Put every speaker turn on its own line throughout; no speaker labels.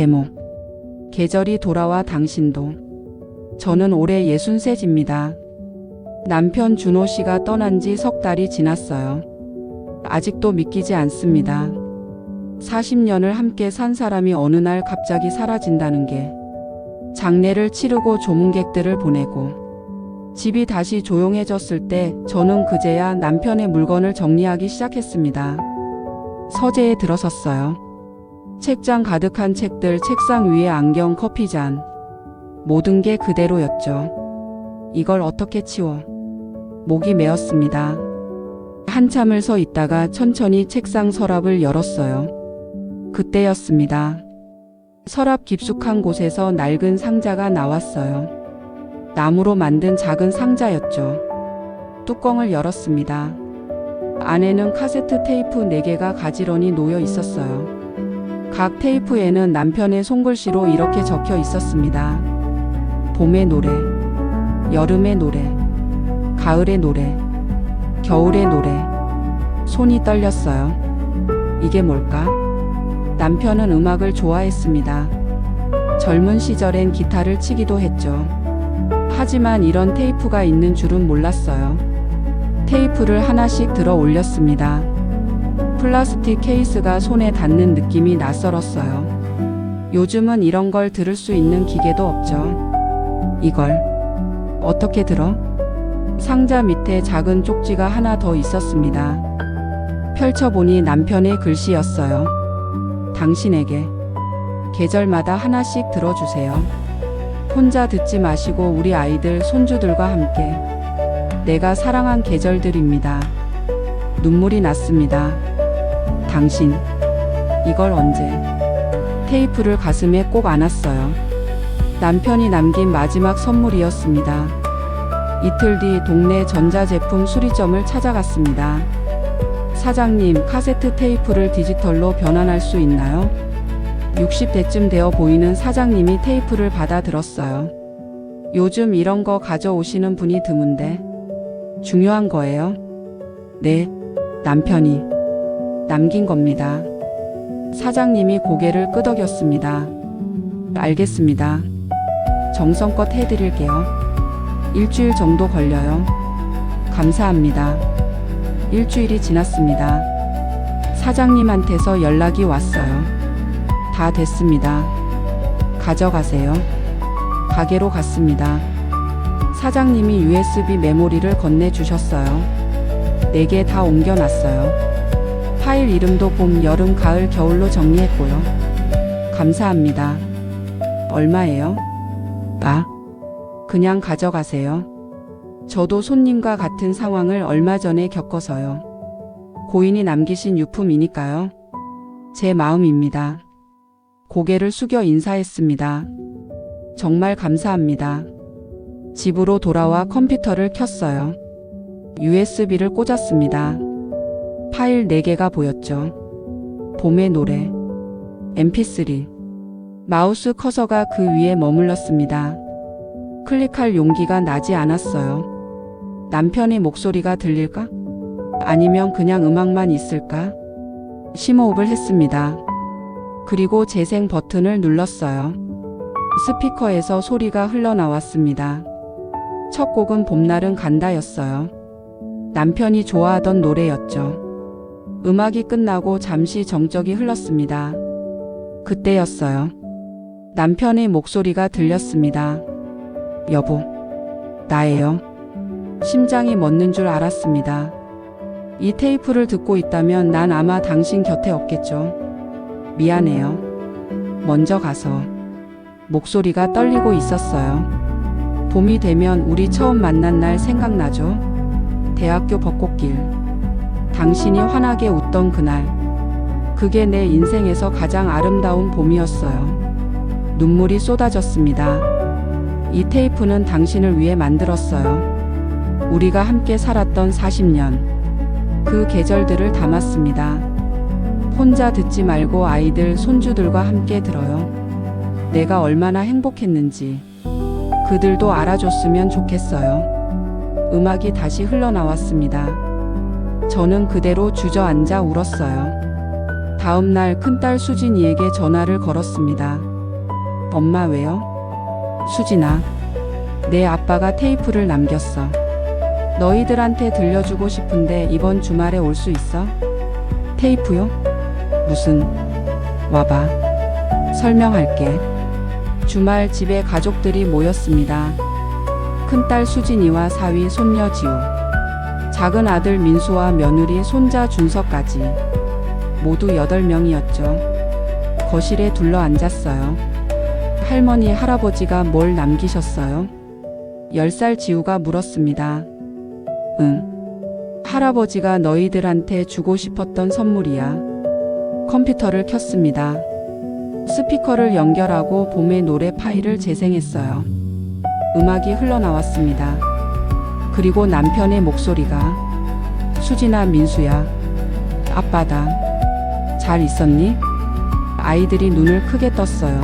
제목 계절이 돌아와 당신도 저는 올해 63입니다. 남편 준호 씨가 떠난 지 석 달이 지났어요. 아직도 믿기지 않습니다. 40년을 함께 산 사람이 어느 날 갑자기 사라진다는 게 장례를 치르고 조문객들을 보내고 집이 다시 조용해졌을 때 저는 그제야 남편의 물건을 정리하기 시작했습니다. 서재에 들어섰어요. 책장 가득한 책들, 책상 위에 안경, 커피잔. 모든 게 그대로였죠. 이걸 어떻게 치워? 목이 메었습니다. 한참을 서 있다가 천천히 책상 서랍을 열었어요. 그때였습니다. 서랍 깊숙한 곳에서 낡은 상자가 나왔어요. 나무로 만든 작은 상자였죠. 뚜껑을 열었습니다. 안에는 카세트 테이프 4개가 가지런히 놓여 있었어요. 각 테이프에는 남편의 손글씨로 이렇게 적혀 있었습니다. 봄의 노래, 여름의 노래, 가을의 노래, 겨울의 노래. 손이 떨렸어요. 이게 뭘까? 남편은 음악을 좋아했습니다. 젊은 시절엔 기타를 치기도 했죠. 하지만 이런 테이프가 있는 줄은 몰랐어요. 테이프를 하나씩 들어 올렸습니다. 플라스틱 케이스가 손에 닿는 느낌이 낯설었어요. 요즘은 이런 걸 들을 수 있는 기계도 없죠. 이걸 어떻게 들어? 상자 밑에 작은 쪽지가 하나 더 있었습니다. 펼쳐보니 남편의 글씨였어요. 당신에게 계절마다 하나씩 들어주세요. 혼자 듣지 마시고 우리 아이들, 손주들과 함께 내가 사랑한 계절들입니다. 눈물이 났습니다. 당신, 이걸 언제? 테이프를 가슴에 꼭 안았어요. 남편이 남긴 마지막 선물이었습니다. 이틀 뒤 동네 전자제품 수리점을 찾아갔습니다. 사장님, 카세트 테이프를 디지털로 변환할 수 있나요? 60대쯤 되어 보이는 사장님이 테이프를 받아 들었어요. 요즘 이런 거 가져오시는 분이 드문데. 중요한 거예요? 네, 남편이 남긴 겁니다. 사장님이 고개를 끄덕였습니다. 알겠습니다. 정성껏 해드릴게요. 일주일 정도 걸려요. 감사합니다. 일주일이 지났습니다. 사장님한테서 연락이 왔어요. 다 됐습니다. 가져가세요. 가게로 갔습니다. 사장님이 USB 메모리를 건네주셨어요. 네개다 옮겨놨어요. 파일 이름도 봄, 여름, 가을, 겨울로 정리했고요. 감사합니다. 얼마예요? 아, 그냥 가져가세요. 저도 손님과 같은 상황을 얼마 전에 겪어서요. 고인이 남기신 유품이니까요. 제 마음입니다. 고개를 숙여 인사했습니다. 정말 감사합니다. 집으로 돌아와 컴퓨터를 켰어요. USB를 꽂았습니다. 파일 4개가 보였죠. 봄의 노래, mp3, 마우스 커서가 그 위에 머물렀습니다. 클릭할 용기가 나지 않았어요. 남편의 목소리가 들릴까? 아니면 그냥 음악만 있을까? 심호흡을 했습니다. 그리고 재생 버튼을 눌렀어요. 스피커에서 소리가 흘러나왔습니다. 첫 곡은 봄날은 간다였어요. 남편이 좋아하던 노래였죠. 음악이 끝나고 잠시 정적이 흘렀습니다. 그때였어요. 남편의 목소리가 들렸습니다. 여보, 나예요. 심장이 멎는 줄 알았습니다. 이 테이프를 듣고 있다면 난 아마 당신 곁에 없겠죠. 미안해요. 먼저 가서. 목소리가 떨리고 있었어요. 봄이 되면 우리 처음 만난 날 생각나죠? 대학교 벚꽃길. 당신이 환하게 웃던 그날. 그게 내 인생에서 가장 아름다운 봄이었어요. 눈물이 쏟아졌습니다. 이 테이프는 당신을 위해 만들었어요. 우리가 함께 살았던 40년. 그 계절들을 담았습니다. 혼자 듣지 말고 아이들, 손주들과 함께 들어요. 내가 얼마나 행복했는지. 그들도 알아줬으면 좋겠어요. 음악이 다시 흘러나왔습니다. 저는 그대로 주저앉아 울었어요. 다음 날 큰딸 수진이에게 전화를 걸었습니다. 엄마 왜요? 수진아, 내 아빠가 테이프를 남겼어. 너희들한테 들려주고 싶은데 이번 주말에 올 수 있어? 테이프요? 무슨? 와봐. 설명할게. 주말 집에 가족들이 모였습니다. 큰딸 수진이와 사위 손녀 지우. 작은 아들 민수와 며느리 손자 준서까지. 모두 8명이었죠. 거실에 둘러 앉았어요. 할머니, 할아버지가 뭘 남기셨어요? 10살 지우가 물었습니다. 응. 할아버지가 너희들한테 주고 싶었던 선물이야. 컴퓨터를 켰습니다. 스피커를 연결하고 봄의 노래 파일을 재생했어요. 음악이 흘러나왔습니다. 그리고 남편의 목소리가 수진아 민수야 아빠다 잘 있었니? 아이들이 눈을 크게 떴어요.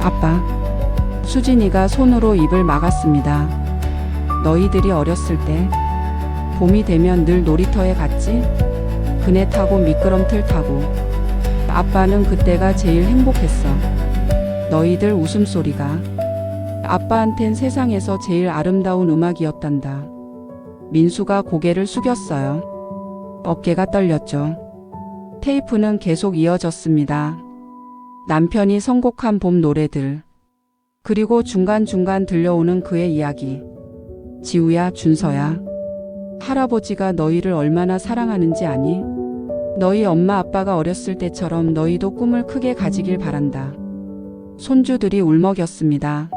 아빠 수진이가 손으로 입을 막았습니다. 너희들이 어렸을 때 봄이 되면 늘 놀이터에 갔지? 그네 타고 미끄럼틀 타고 아빠는 그때가 제일 행복했어. 너희들 웃음소리가 아빠한텐 세상에서 제일 아름다운 음악이었단다. 민수가 고개를 숙였어요. 어깨가 떨렸죠. 테이프는 계속 이어졌습니다. 남편이 선곡한 봄 노래들. 그리고 중간중간 들려오는 그의 이야기. 지우야, 준서야. 할아버지가 너희를 얼마나 사랑하는지 아니? 너희 엄마 아빠가 어렸을 때처럼 너희도 꿈을 크게 가지길 바란다. 손주들이 울먹였습니다.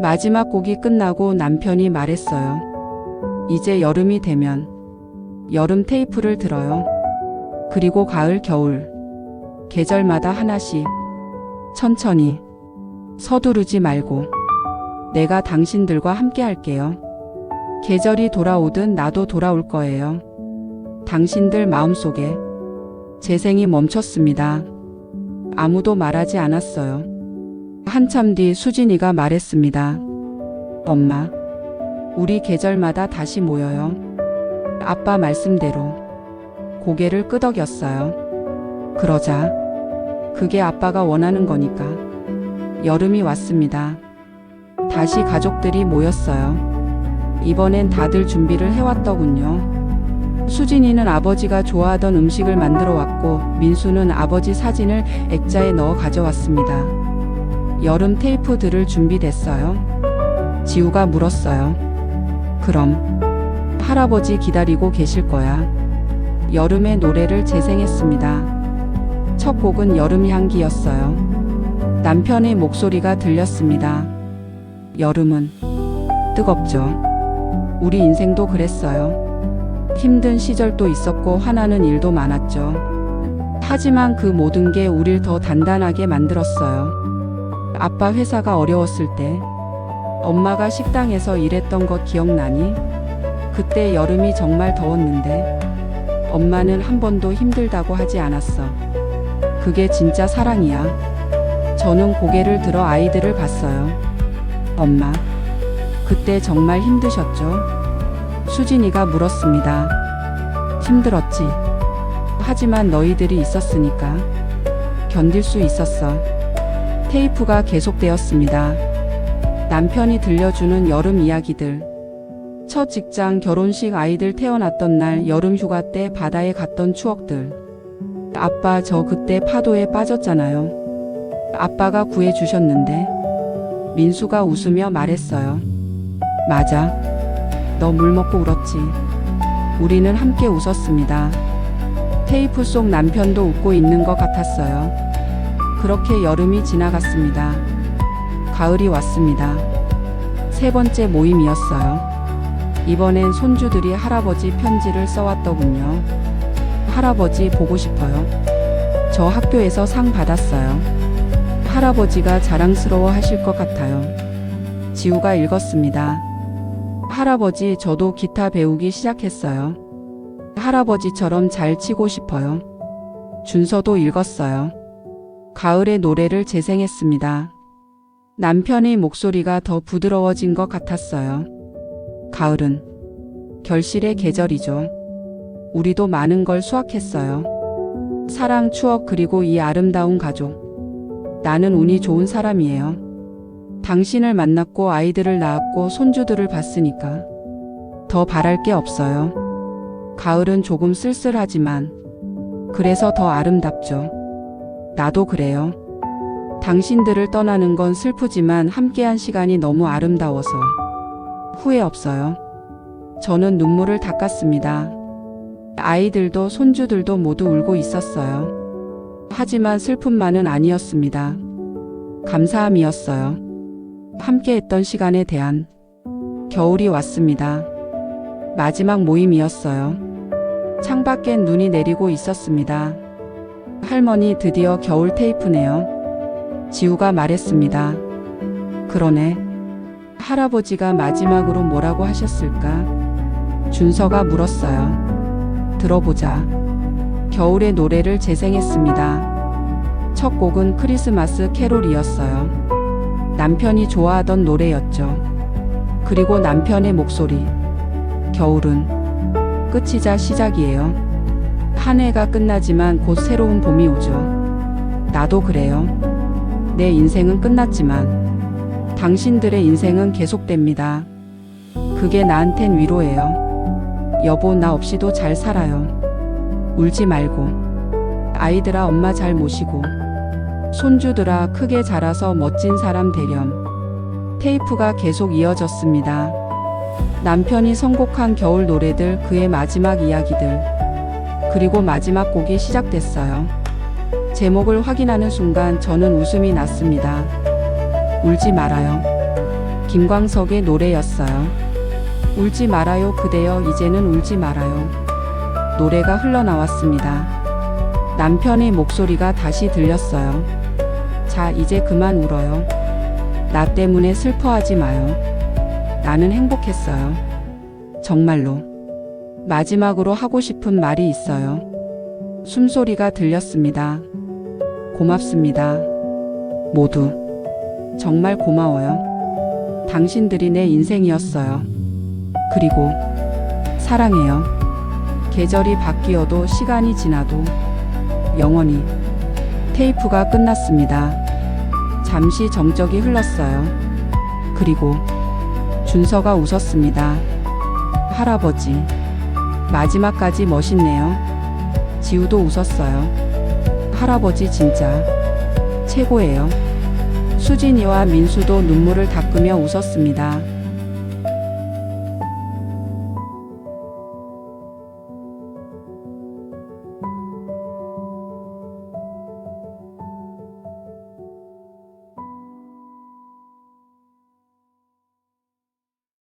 마지막 곡이 끝나고 남편이 말했어요. 이제 여름이 되면 여름 테이프를 들어요. 그리고 가을, 겨울. 계절마다 하나씩. 천천히. 서두르지 말고. 내가 당신들과 함께 할게요. 계절이 돌아오든 나도 돌아올 거예요. 당신들 마음속에 재생이 멈췄습니다. 아무도 말하지 않았어요. 한참 뒤 수진이가 말했습니다. 엄마, 우리 계절마다 다시 모여요. 아빠 말씀대로 고개를 끄덕였어요. 그러자 그게 아빠가 원하는 거니까 여름이 왔습니다. 다시 가족들이 모였어요. 이번엔 다들 준비를 해왔더군요. 수진이는 아버지가 좋아하던 음식을 만들어 왔고 민수는 아버지 사진을 액자에 넣어 가져왔습니다. 여름 테이프 들을 준비됐어요? 지우가 물었어요. 그럼 할아버지 기다리고 계실 거야. 여름의 노래를 재생했습니다. 첫 곡은 여름 향기였어요. 남편의 목소리가 들렸습니다. 여름은 뜨겁죠. 우리 인생도 그랬어요. 힘든 시절도 있었고 화나는 일도 많았죠. 하지만 그 모든 게 우릴 더 단단하게 만들었어요. 아빠 회사가 어려웠을 때 엄마가 식당에서 일했던 것 기억나니? 그때 여름이 정말 더웠는데 엄마는 한 번도 힘들다고 하지 않았어. 그게 진짜 사랑이야. 저는 고개를 들어 아이들을 봤어요. 엄마, 그때 정말 힘드셨죠? 수진이가 물었습니다. 힘들었지. 하지만 너희들이 있었으니까 견딜 수 있었어. 테이프가 계속되었습니다. 남편이 들려주는 여름 이야기들. 첫 직장, 결혼식, 아이들 태어났던 날, 여름 휴가 때 바다에 갔던 추억들. 아빠, 저 그때 파도에 빠졌잖아요. 아빠가 구해주셨는데. 민수가 웃으며 말했어요. 맞아. 너 물 먹고 울었지. 우리는 함께 웃었습니다. 테이프 속 남편도 웃고 있는 것 같았어요. 그렇게 여름이 지나갔습니다. 가을이 왔습니다. 세 번째 모임이었어요. 이번엔 손주들이 할아버지 편지를 써왔더군요. 할아버지 보고 싶어요. 저 학교에서 상 받았어요. 할아버지가 자랑스러워 하실 것 같아요. 지우가 읽었습니다. 할아버지, 저도 기타 배우기 시작했어요. 할아버지처럼 잘 치고 싶어요. 준서도 읽었어요. 가을의 노래를 재생했습니다. 남편의 목소리가 더 부드러워진 것 같았어요. 가을은 결실의 계절이죠. 우리도 많은 걸 수확했어요. 사랑, 추억, 그리고 이 아름다운 가족. 나는 운이 좋은 사람이에요. 당신을 만났고 아이들을 낳았고 손주들을 봤으니까. 더 바랄 게 없어요. 가을은 조금 쓸쓸하지만, 그래서 더 아름답죠. 나도 그래요. 당신들을 떠나는 건 슬프지만 함께한 시간이 너무 아름다워서 후회 없어요. 저는 눈물을 닦았습니다. 아이들도 손주들도 모두 울고 있었어요. 하지만 슬픔만은 아니었습니다. 감사함이었어요. 함께 했던 시간에 대한 겨울이 왔습니다. 마지막 모임이었어요. 창밖엔 눈이 내리고 있었습니다. 할머니 드디어 겨울 테이프네요. 지우가 말했습니다. 그러네. 할아버지가 마지막으로 뭐라고 하셨을까? 준서가 물었어요. 들어보자. 겨울의 노래를 재생했습니다. 첫 곡은 크리스마스 캐롤이었어요. 남편이 좋아하던 노래였죠. 그리고 남편의 목소리. 겨울은 끝이자 시작이에요. 한 해가 끝나지만 곧 새로운 봄이 오죠. 나도 그래요. 내 인생은 끝났지만 당신들의 인생은 계속됩니다. 그게 나한텐 위로예요. 여보, 나 없이도 잘 살아요. 울지 말고. 아이들아, 엄마 잘 모시고. 손주들아, 크게 자라서 멋진 사람 되렴. 테이프가 계속 이어졌습니다. 남편이 선곡한 겨울 노래들, 그의 마지막 이야기들. 그리고 마지막 곡이 시작됐어요. 제목을 확인하는 순간 저는 웃음이 났습니다. 울지 말아요. 김광석의 노래였어요. 울지 말아요, 그대여, 이제는 울지 말아요. 노래가 흘러나왔습니다. 남편의 목소리가 다시 들렸어요. 자, 이제 그만 울어요. 나 때문에 슬퍼하지 마요. 나는 행복했어요. 정말로. 마지막으로 하고 싶은 말이 있어요. 숨소리가 들렸습니다. 고맙습니다. 모두. 정말 고마워요. 당신들이 내 인생이었어요. 그리고 사랑해요. 계절이 바뀌어도 시간이 지나도 영원히 테이프가 끝났습니다. 잠시 정적이 흘렀어요. 그리고 준서가 웃었습니다. 할아버지, 마지막까지 멋있네요. 지우도 웃었어요. 할아버지 진짜 최고예요. 수진이와 민수도 눈물을 닦으며 웃었습니다.